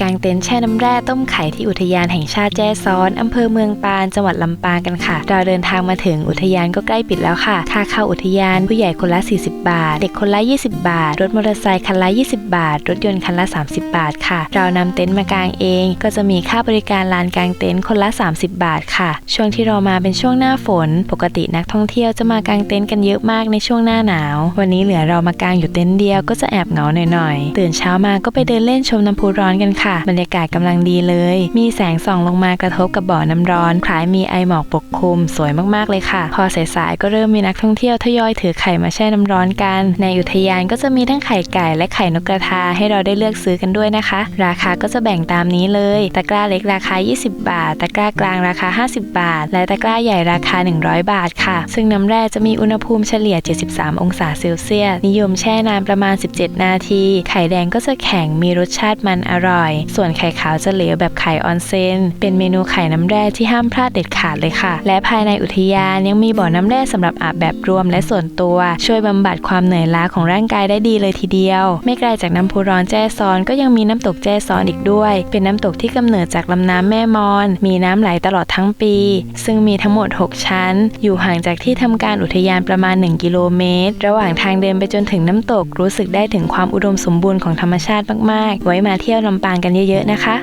กางเต็นท์แช่น้ำแร่ต้มไข่ที่อุทยานแห่งชาติแจ้ซ้อนอำเภอเมืองปานจังหวัดลำปางกันค่ะ เราเดินทางมาถึงอุทยานก็ใกล้ปิดแล้วค่ะ ค่าเข้าอุทยานผู้ใหญ่คนละ 40 บาท เด็กคนละ 20 บาท รถมอเตอร์ไซค์คันละ 20 บาท รถยนต์คันละ 30 บาทค่ะ เรานำเต็นท์มากางเอง ก็จะมีค่าบริการลานกางเต็นท์คนละ 30 บาทค่ะ ช่วงที่เรามาเป็นช่วงหน้าฝน ปกตินักท่องเที่ยวจะมากางเต็นท์กันเยอะมากในช่วงหน้าหนาว วันนี้เหลือเรามากางอยู่เต็นท์เดียวก็จะแอบเหงาหน่อยๆ ตื่นเช้ามาก็ไปเดินเล่นชมน้ำพุร้อนกันค่ะ บรรยากาศกำลังดีเลย มีแสงส่องลงมากระทบกับบ่อน้ำร้อนคล้ายมีไอหมอกปกคลุมสวยมากๆเลยค่ะ พอสายๆก็เริ่มมีนักท่องเที่ยวทยอยถือไข่มาแช่น้ำร้อนกัน ในอุทยานก็จะมีทั้งไข่ไก่และไข่นกกระทาให้เราได้เลือกซื้อกันด้วยนะคะ ราคาก็จะแบ่งตามนี้เลย ตะกร้าเล็กราคา 20 บาท ตะกร้ากลางราคา 50 บาท และตะกร้าใหญ่ราคา 100 บาทค่ะ ซึ่งน้ำแร่จะมีอุณหภูมิเฉลี่ย 73 องศาเซลเซียส นิยมแช่นานประมาณ 17 นาที ไข่แดงก็จะแข็ง มีรสชาติมันอร่อยอย ส่วนไข่ขาวจะเหลวแบบไข่ออนเซน เป็นเมนูไข่น้ำแร่ที่ห้ามพลาดเด็ดขาดเลยค่ะ และภายในอุทยานยังมีบ่อน้ำแร่สำหรับอาบแบบรวมและส่วนตัว ช่วยบำบัดความเหนื่อยล้าของร่างกายได้ดีเลยทีเดียว ไม่ไกลจากน้ำพุร้อนแจ้ซ้อนก็ยังมีน้ำตกแจ้ซ้อนอีกด้วย เป็นน้ำตกที่กำเนิดจากลำน้ำแม่มอน มีน้ำไหลตลอดทั้งปี ซึ่งมีทั้งหมด 6 ชั้น อยู่ห่างจากที่ทำการอุทยานประมาณ 1 กิโลเมตร ระหว่างทางเดินไปจนถึงน้ำตกรู้สึกได้ถึงความอุดมสมบูรณ์ของธรรมชาติมากๆ ไว้มาเที่ยวลำปางกันเยอะๆนะคะ